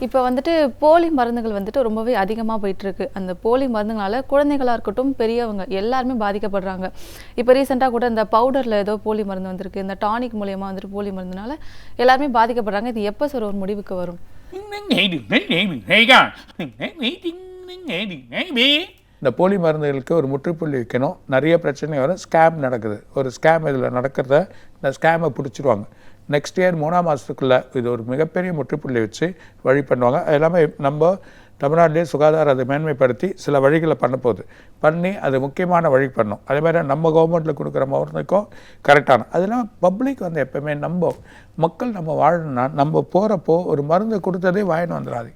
இப்போ வந்துட்டு போலி மருந்துகள் வந்துட்டு ரொம்பவே அதிகமாக போயிட்டுருக்கு அந்த போலி மருந்துகளால் குழந்தைகளாக இருக்கட்டும் பெரியவங்க எல்லாருமே பாதிக்கப்படுறாங்க இப்போ ரீசெண்டாக கூட இந்த பவுடரில் ஏதோ போலி மருந்து வந்திருக்கு இந்த டானிக் மூலயமா வந்துட்டு போலி மருந்துனால எல்லாருமே பாதிக்கப்படுறாங்க இது எப்போ சார் ஒரு முடிவுக்கு வரும் இந்த போலி மருந்துகளுக்கு ஒரு முற்றுப்புள்ளி வைக்கணும். நிறைய பிரச்சனை வரும். ஸ்கேம் நடக்குது. ஒரு ஸ்கேம் இதில் நடக்கிறத இந்த ஸ்கேமை பிடிச்சிருவாங்க. நெக்ஸ்ட் இயர் மூணாம் மாதத்துக்குள்ளே இது ஒரு மிகப்பெரிய முற்றுப்புள்ளி வச்சு வழி பண்ணுவாங்க. அது எல்லாமே நம்ம தமிழ்நாட்டிலே சுகாதாரத்தை மேன்மைப்படுத்தி சில வழிகளை பண்ண போகுது. பண்ணி அது முக்கியமான வழி பண்ணும். அதே மாதிரி நம்ம கவர்மெண்ட்டில் கொடுக்குற மருந்துக்கும் கரெக்டான அதெல்லாம் பப்ளிக் வந்து எப்பவுமே நம்ம மக்கள் நம்ம வாழணும்னா நம்ம போகிறப்போ ஒரு மருந்து கொடுத்ததே வாங்கின்னு வந்துடாது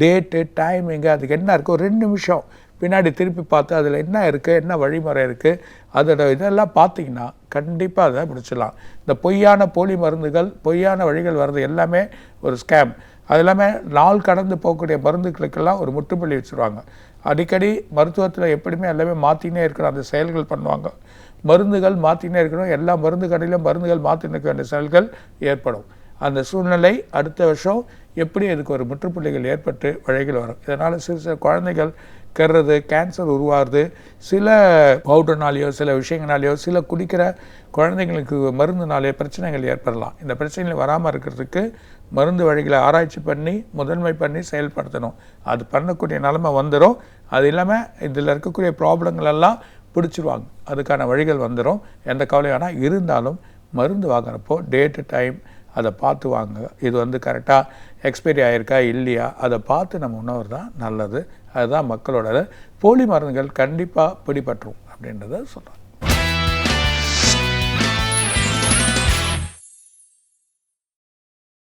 டேட்டு டைமிங்கு அதுக்கு என்ன இருக்கோ ஒரு ரெண்டு நிமிஷம் பின்னாடி திருப்பி பார்த்து அதில் என்ன இருக்குது என்ன வழிமுறை இருக்குது அதோட இதெல்லாம் பார்த்தீங்கன்னா கண்டிப்பாக அதை பிடிச்சிடலாம் இந்த பொய்யான போலி மருந்துகள் பொய்யான வழிகள் வர்றது எல்லாமே ஒரு ஸ்கேம் அது எல்லாமே நாள் கடந்து போகக்கூடிய மருந்துகளுக்கெல்லாம் ஒரு முற்றுப்புள்ளி வச்சுருவாங்க. அடிக்கடி மருத்துவத்தில் எப்படியுமே எல்லாமே மாற்றினே இருக்கணும் அந்த செயல்கள் பண்ணுவாங்க. மருந்துகள் மாற்றினே இருக்கணும் எல்லா மருந்து கடையிலும் மருந்துகள் மாற்றினே வேண்டிய செயல்கள் ஏற்படும். அந்த சூழ்நிலை அடுத்த வருஷம் எப்படி அதுக்கு ஒரு முற்றுப்புள்ளிகள் ஏற்பட்டு வழிகள் வரும். இதனால் சிறு சிறு குழந்தைகள் கெடுறது கேன்சர் உருவாகுது சில பவுடர்னாலேயோ சில விஷயங்களாலேயோ சில குடிக்கிற குழந்தைங்களுக்கு மருந்துனாலேயோ பிரச்சனைகள் ஏற்படலாம். இந்த பிரச்சனைகள் வராமல் இருக்கிறதுக்கு மருந்து வழிகளை ஆராய்ச்சி பண்ணி முதன்மை பண்ணி செயல்படுத்தணும். அது பண்ணக்கூடிய நிலைமை வந்துடும் அது இல்லாமல் இதில் இருக்கக்கூடிய ப்ராப்ளங்கள் எல்லாம் பிடிச்சிருவாங்க. அதுக்கான வழிகள் வந்துடும் எந்த கவலையும் ஆனால் இருந்தாலும் மருந்து வாங்குறப்போ டேட்டு டைம் அதை பார்த்து வாங்க. இது வந்து கரெக்டாக எக்ஸ்பைரி ஆகிருக்கா இல்லையா? அதை பார்த்து நம்ம உணவு தான் நல்லது. அதுதான் மக்களோட போலி மருந்துகள் கண்டிப்பாக பிடிபற்றும் அப்படின்றத சொல்கிறேன்